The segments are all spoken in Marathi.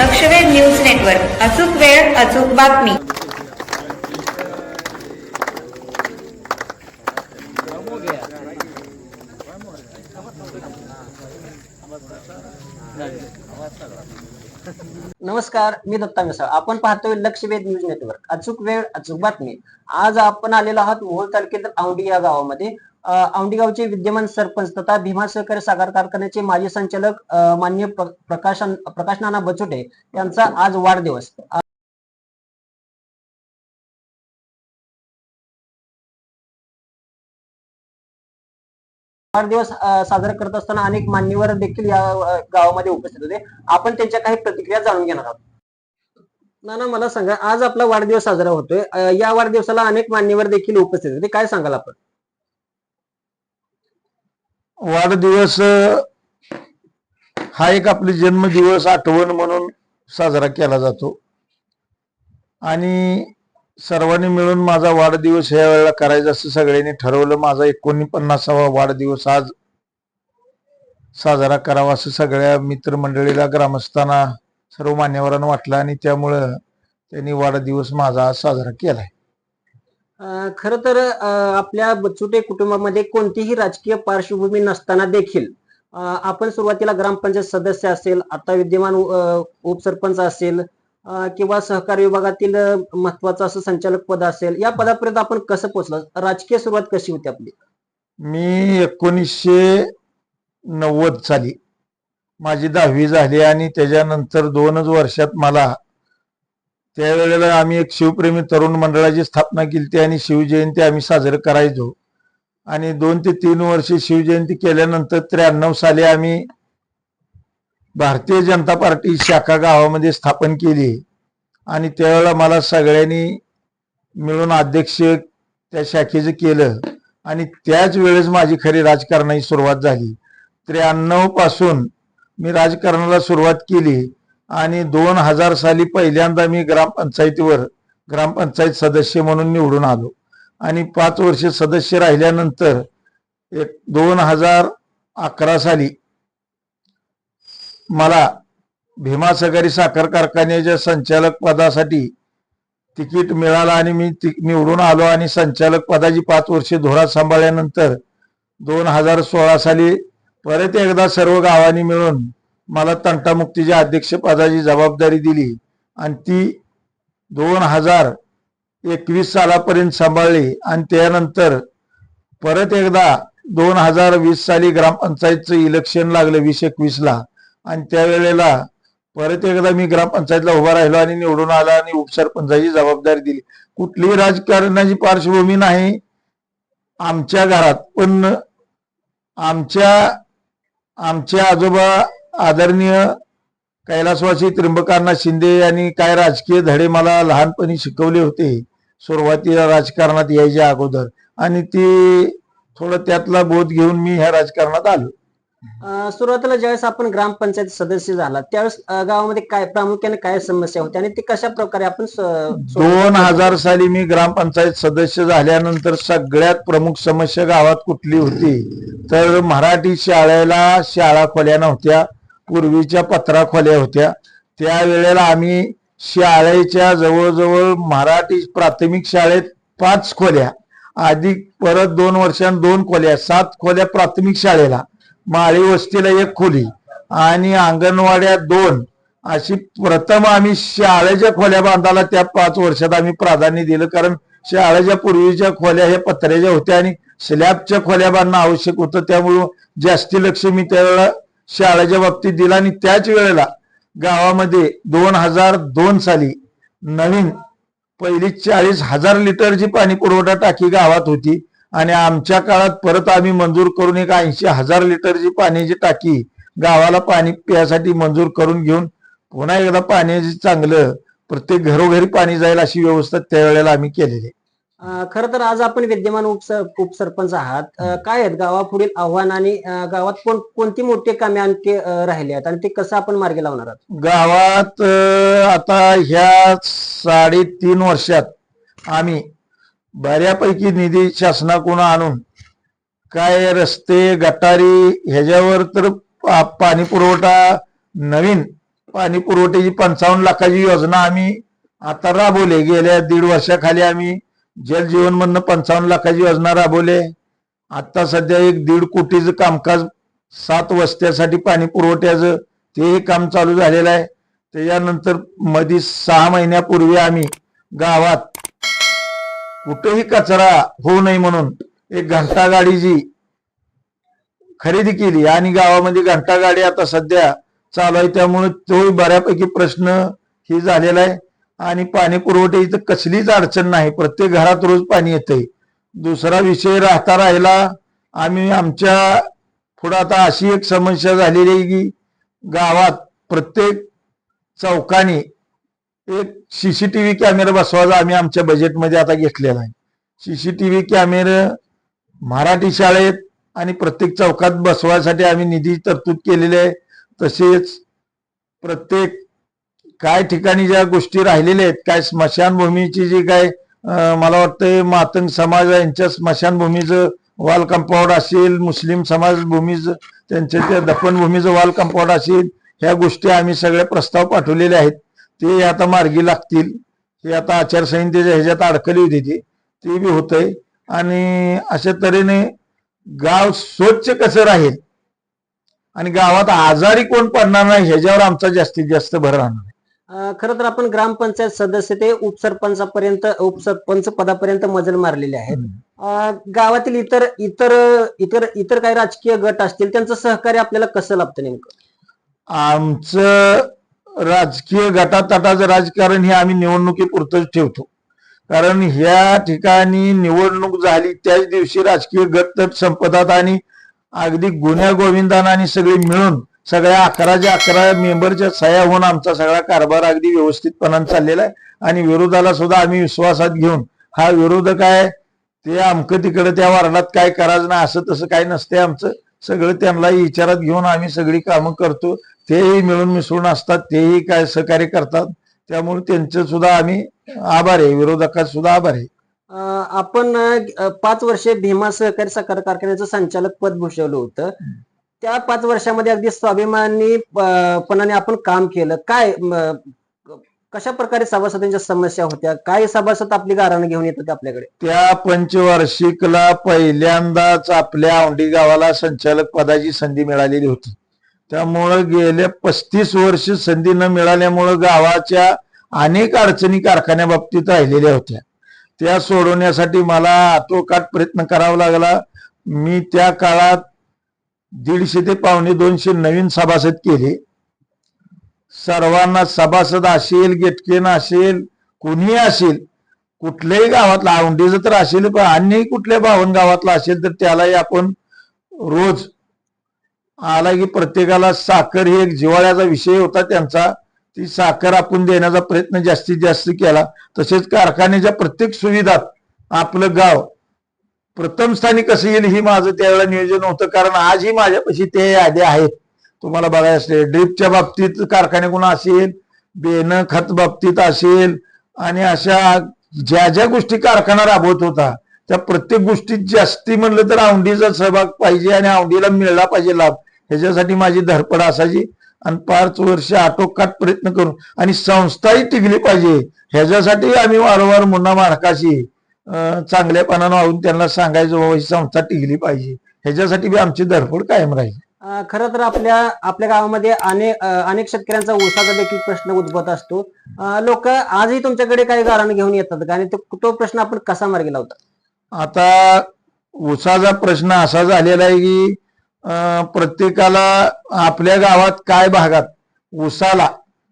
लक्षवेध न्यूज नेटवर्क. अचूक वेळ अचूक बातमी. नमस्कार मी दत्ता मिसाळ. आपण पाहतोय लक्षवेध न्यूज नेटवर्क. अचूक वेळ अचूक बातमी. आज आपण आलेलो आहोत मोहोळ तालुक्यातील औंडी या गावामध्ये. औंडीगावचे विद्यमान सरपंच तथा भीमा सहकारी साखर कारखान्याचे माजी संचालक मान्य प्रकाशन प्र- प्रकाश प्रकाश नाना बचोटे यांचा आज वाढदिवस. वाढदिवस साजरा करत असताना अनेक मान्यवर देखील या गावामध्ये उपस्थित होते. आपण त्यांच्या काही प्रतिक्रिया जाणून घेणार आहोत. नाना मला सांगा आज आपला वाढदिवस साजरा होतोय. या वाढदिवसाला अनेक मान्यवर देखील उपस्थित होते. काय सांगाल आपण? वाढदिवस हा एक आपली जन्मदिवस आठवण म्हणून साजरा केला जातो. आणि सर्वांनी मिळून माझा वाढदिवस ह्या वेळेला करायचा असं सगळ्यांनी ठरवलं. माझा एकोणपन्नासावा वाढदिवस आज साजरा करावा असं सगळ्या मित्रमंडळीला ग्रामस्थांना सर्व मान्यवरांना वाटलं आणि त्यामुळं त्यांनी वाढदिवस माझा आज साजरा केलाय. खर तर आपल्या बचुटे कुटुंबामध्ये कोणतीही राजकीय पार्श्वभूमी नसताना देखील आपण सुरुवातीला ग्रामपंचायत सदस्य असेल आता विद्यमान उपसरपंच असेल किंवा सहकार विभागातील महत्वाचं असं संचालक पद असेल या पदापर्यंत आपण कसं पोहोचलं? राजकीय सुरुवात कशी होती आपली? मी एकोणीसशे नव्वद साली माझी दहावी झाली आणि त्याच्यानंतर दोनच वर्षात मला त्यावेळेला आम्ही एक शिवप्रेमी तरुण मंडळाची स्थापना केली आणि शिवजयंती आम्ही साजरी करायचो. आणि दोन ते तीन वर्षे शिवजयंती केल्यानंतर त्र्याण्णव साली आम्ही भारतीय जनता पार्टी शाखा गावामध्ये स्थापन केली. आणि त्यावेळेला मला सगळ्यांनी मिळून अध्यक्ष त्या शाखेचं केलं. आणि त्याच वेळेस माझी खरी राजकारणाची सुरुवात झाली. त्र्याण्णवपासून मी राजकारणाला सुरुवात केली. आणि दोन हजार साली पहिल्यांदा मी ग्रामपंचायतीवर ग्रामपंचायत सदस्य म्हणून निवडून आलो. आणि पाच वर्ष सदस्य राहिल्यानंतर एक दोन हजार अकरा साली मला भीमा सहकारी साखर कारखान्याच्या संचालक पदासाठी तिकीट मिळालं आणि मी निवडून आलो आणि संचालक पदाची पाच वर्षे धोरा सांभाळल्यानंतर दोन हजार सोळा साली परत एकदा सर्व गावांनी मिळून मला तंटामुक्तीच्या अध्यक्षपदाची जबाबदारी दिली. आणि ती दोन हजार एकवीस सालापर्यंत सांभाळली. आणि त्यानंतर परत एकदा दोन हजार वीस साली ग्रामपंचायतचं इलेक्शन लागलं वीस एकवीसला. आणि त्यावेळेला परत एकदा मी ग्रामपंचायतला उभा राहिलो आणि निवडून आला आणि उपसरपंचाची जबाबदारी दिली. कुठलीही राजकारणाची पार्श्वभूमी नाही आमच्या घरात. पण आमच्या आमचे आजोबा आदरणीय कैलासवासी त्र्यंबकांना शिंदे यांनी काय राजकीय धडे मला लहानपणी शिकवले होते सुरुवातीला राजकारणात यायच्या अगोदर. आणि ती थोडं त्यातला बोध घेऊन मी ह्या राजकारणात आलो. सुरुवातीला ज्यावेळेस आपण ग्रामपंचायत सदस्य झाला त्यावेळेस गावामध्ये काय प्रामुख्याने काय समस्या होत्या आणि ते कशा प्रकारे आपण दोन हजार साली मी ग्रामपंचायत सदस्य झाल्यानंतर सगळ्यात प्रमुख समस्या गावात कुठली होती? तर मराठी शाळेला शाळा खोल्या नव्हत्या. पूर्वीच्या पत्रा खोल्या होत्या. त्यावेळेला आम्ही शाळेच्या जवळजवळ मराठी प्राथमिक शाळेत पाच खोल्या. आधी परत दोन वर्षां दोन खोल्या सात खोल्या प्राथमिक शाळेला. माळी वस्तीला एक खोली आणि अंगणवाड्या दोन. अशी प्रथम आम्ही शाळेच्या खोल्या बांधायला त्या पाच वर्षात आम्ही प्राधान्य दिलं. कारण शाळेच्या पूर्वीच्या खोल्या ह्या पत्र्याच्या होत्या आणि स्लॅबच्या खोल्या बांधणं आवश्यक होतं. त्यामुळं जास्ती लक्ष मी त्यावेळेला शाळेच्या बाबतीत दिला आणि त्याच वेळेला गावामध्ये दोन हजार दोन साली नवीन पहिली चाळीस हजार लिटरची पाणी पुरवठा टाकी गावात होती. आणि आमच्या काळात परत आम्ही मंजूर करून एक ऐंशी हजार लिटरची पाण्याची टाकी गावाला पाणी पिण्यासाठी मंजूर करून घेऊन पुन्हा एकदा पाण्याची चांगलं प्रत्येक घरोघरी पाणी जाईल अशी व्यवस्था त्यावेळेला आम्ही केलेली खर तर आज आपण विद्यमान उपस उपसरपंच आहात. काय आहेत गावापुढील आव्हान आणि गावात कोण कोणती मोठी कामे आणखी राहिली आहेत आणि ते कसं आपण मार्गी लावणार आहात? गावात आता ह्या साडेतीन वर्षात आम्ही बऱ्यापैकी निधी शासनाकडून आणून काय रस्ते गटारी ह्याच्यावर तर पाणी पुरवठा नवीन पाणी पुरवठ्याची पंचावन्न लाखाची योजना आम्ही आता राबवली. गेल्या दीड वर्षाखाली आम्ही जल जीवन म्हणणं पंचावन्न लाखाची योजना राबवली आता सध्या एक दीड कोटीचं कामकाज सात वस्त्यासाठी पाणी पुरवठ्याचं तेही काम चालू झालेलं आहे. त्याच्यानंतरमध्ये सहा महिन्यापूर्वी आम्ही गावात कुठेही कचरा होऊ नये म्हणून एक घंटा गाडीची खरेदी केली आणि गावामध्ये घंटा गाडी आता सध्या चालू आहे. त्यामुळे तोही बऱ्यापैकी प्रश्न ही झालेला आहे. आणि पाणी पुरवठ्याची तर कसलीच अडचण नाही. प्रत्येक घरात रोज पाणी येतंय. दुसरा विषय राहता राहिला आम्ही आमच्या पुढं आता अशी एक समस्या झालेली आहे की गावात प्रत्येक चौकाने एक सीसीटीव्ही कॅमेरा बसवायचा आम्ही आमच्या बजेटमध्ये आता घेतलेला आहे. सीसीटीव्ही कॅमेरे मराठी शाळेत आणि प्रत्येक चौकात बसवायसाठी आम्ही निधी तरतूद केलेली आहे. तसेच प्रत्येक काय ठिकाणी ज्या गोष्टी राहिलेल्या आहेत काय स्मशानभूमीची जी काय मला वाटतं मातंग समाज यांच्या स्मशानभूमीचं वाल कंपाऊंड असेल मुस्लिम समाज भूमीचं त्यांच्या त्या दफनभूमीचं वाल कंपाऊंड असेल ह्या गोष्टी आम्ही सगळे प्रस्ताव पाठवलेले आहेत. ते आता मार्गी लागतील. हे आता आचारसंहितेच्या ह्याच्यात अडकली होती ती. ते बी होतंय. आणि अशा तऱ्हेने गाव स्वच्छ कसं राहील? आणि गावात आजारी कोण पडणार नाही ह्याच्यावर आमचा जास्तीत जास्त भर राहणार खरं तर आपण ग्रामपंचायत सदस्य ते उपसरपंचापर्यंत उपसरपंच पदापर्यंत मजल मारलेले आहेत. गावातील इतर इतर इतर इतर काही राजकीय गट असतील त्यांचं सहकार्य आपल्याला कसं लाभतं नेमकं? आमचं राजकीय गटातटाचं राजकारण हे आम्ही निवडणुकीपुरतंच ठेवतो. कारण ह्या ठिकाणी निवडणूक झाली त्याच दिवशी राजकीय गट संपतात आणि अगदी गुन्ह्या गोविंदानं आणि सगळे मिळून सगळ्या अकराच्या अकरा मेंबरच्या सह्या होऊन आमचा सगळा कारभार अगदी व्यवस्थितपणाने चाललेला आहे. आणि विरोधाला सुद्धा आम्ही विश्वासात घेऊन हा विरोधक आहे ते अमकं तिकडं त्या वार्डात काय करायचं नाही असं तसं काही नसते आमचं. सगळं त्यांनाही विचारात घेऊन आम्ही सगळी कामं करतो. तेही मिळून मिसळून असतात तेही काय सहकार्य करतात. त्यामुळे त्यांचं सुद्धा आम्ही आभार आहे विरोधकात सुद्धा आभार आहे. आपण पाच वर्षे भीमा सहकारी साखर कारखान्याचं संचालक पद भूषवलं होतं. त्या पाच वर्षामध्ये अगदी स्वाभिमानी पणाने आपण काम केलं. काय कशा प्रकारे सभासदांच्या समस्या होत्या? काय सभासद आपली गाराणं घेऊन येतात आपल्याकडे? त्या पंचवार्षिकला पहिल्यांदाच आपल्या औंढी गावाला संचालक पदाची संधी मिळालेली होती. त्यामुळं गेल्या पस्तीस वर्ष संधी न मिळाल्यामुळं गावाच्या अनेक अडचणी कारखान्या बाबतीत राहिलेल्या होत्या. त्या सोडवण्यासाठी मला आटोकाट प्रयत्न करावा लागला. मी त्या काळात दीडशे ते पावणे दोनशे नवीन सभासद केले. सर्वांना सभासद असेल गेटकेन असेल कोणीही असेल कुठल्याही गावातला औंढीचं तर असेल पण अन्यही कुठल्या बावन गावातला असेल तर त्यालाही आपण रोज आला की प्रत्येकाला साखर ही एक जिवाळ्याचा विषय होता त्यांचा. ती साखर आपण देण्याचा प्रयत्न जास्तीत जास्त केला. तसेच कारखान्याच्या प्रत्येक सुविधात आपलं गाव प्रथम स्थानी कसं येईल ही माझं त्यावेळेला नियोजन होतं. कारण आजही माझ्यापाशी ते याद्या आहेत. तुम्हाला बघायला असेल ड्रीपच्या बाबतीत कारखान्याकडून असेल बेन खत बाबतीत असेल आणि अशा ज्या ज्या गोष्टी कारखाना राबवत होता त्या प्रत्येक गोष्टीत जास्ती म्हणलं तर औंढीचा सहभाग पाहिजे आणि औंढीला मिळला पाहिजे लाभ. ह्याच्यासाठी माझी धडपड असायची. आणि पाच वर्ष आटोकाट प्रयत्न करून आणि संस्थाही टिकली पाहिजे. ह्याच्यासाठी आम्ही वारंवार मुन्ना माडकाशी चांगल्यापणानं वाहून त्यांना सांगायचं बाबा ही संस्था टिकली पाहिजे. ह्याच्यासाठी बी आमची धडपड कायम राहील. खरं तर आपल्या आपल्या गावामध्ये अनेक अनेक शेतकऱ्यांचा ऊसाचा देखील प्रश्न उद्भवत असतो. लोक आजही तुमच्याकडे काही गारानं घेऊन येतात का? आणि तो प्रश्न आपण कसा मार्गी लावता? आता ऊसाचा प्रश्न असा झालेला आहे की प्रत्येकाला आपल्या गावात काय भागात ऊसाला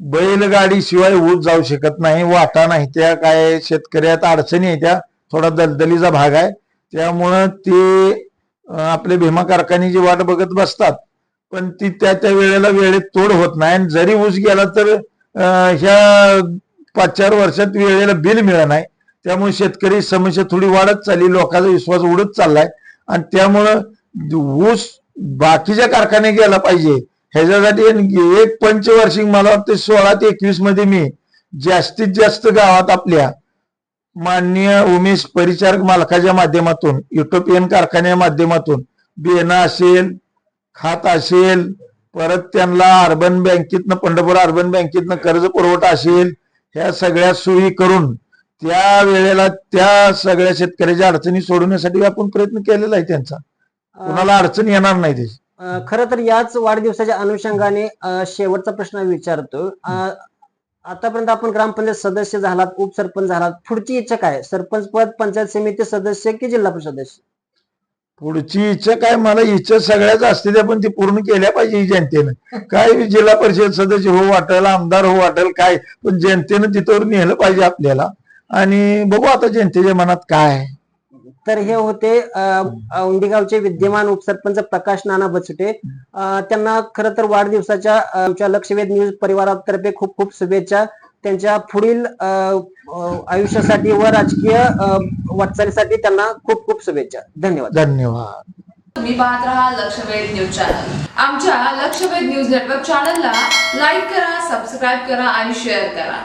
बैलगाडी शिवाय ऊस जाऊ शकत नाही वाटा नाही त्या काय शेतकऱ्यात अडचणी आहे त्या थोडा दलदलीचा भाग आहे. त्यामुळं ते आपले भीमा कारखान्याची वाट बघत बसतात पण ती त्या त्या वेळेला वेळेत तोड होत नाही. आणि जरी ऊस गेला तर ह्या पाच चार वर्षात वेळेला बिल मिळत नाही. त्यामुळे शेतकरी समस्या थोडी वाढत चालली लोकांचा विश्वास उडत चाललाय. आणि त्यामुळं ऊस बाकीच्या कारखान्यात गेला पाहिजे. ह्याच्यासाठी एक पंचवार्षिक मला वाटतं सोळा ते एकवीसमध्ये मी जास्तीत जास्त गावात आपल्या माननीय उमेश परिचारक मालकाच्या माध्यमातून युटोपियन कारखान्या माध्यमातून बियाणं असेल खात असेल परत त्यांना अर्बन बँकेतनं पंढरपूर अर्बन बँकेतनं कर्ज पुरवठा असेल ह्या सगळ्या सोयी करून त्या वेळेला त्या सगळ्या शेतकऱ्याच्या अडचणी सोडवण्यासाठी आपण प्रयत्न केलेला आहे त्यांचा. कुणाला अडचण येणार नाही त्याची. खरं तर याच वाढदिवसाच्या अनुषंगाने शेवटचा प्रश्न विचारतो आतापर्यंत आपण ग्रामपंचायत सदस्य झालात उपसरपंच झालात. पुढची इच्छा काय? सरपंच पद पंचायत समिती सदस्य की जिल्हा परिषद सदस्य? पुढची इच्छा काय? मला इच्छा सगळ्याच असते त्या पण ती पूर्ण केल्या पाहिजे जनतेनं. काय जिल्हा परिषद सदस्य हो वाटेल आमदार हो वाटेल काय? पण जनतेनं तिथवर नेलं पाहिजे आपल्याला. आणि बघू आता जनतेच्या मनात काय आहे. तर हे होते अ, औंढी गावचे विद्यमान उपसरपंच प्रकाश नाना बचुटे त्यांना खरं तर वाढदिवसाच्या आमच्या लक्षवेध न्यूज परिवारातर्फे खूप खूप शुभेच्छा. त्यांच्या पुढील आयुष्यासाठी व राजकीय वाटचालीसाठी त्यांना खूप खूप शुभेच्छा. धन्यवाद. धन्यवाद. तुम्ही पाहत राहा लक्षवेध न्यूज चॅनल. आमच्या लक्षवेध न्यूज नेटवर्क चॅनलला लाईक करा सबस्क्राईब करा आणि शेअर करा.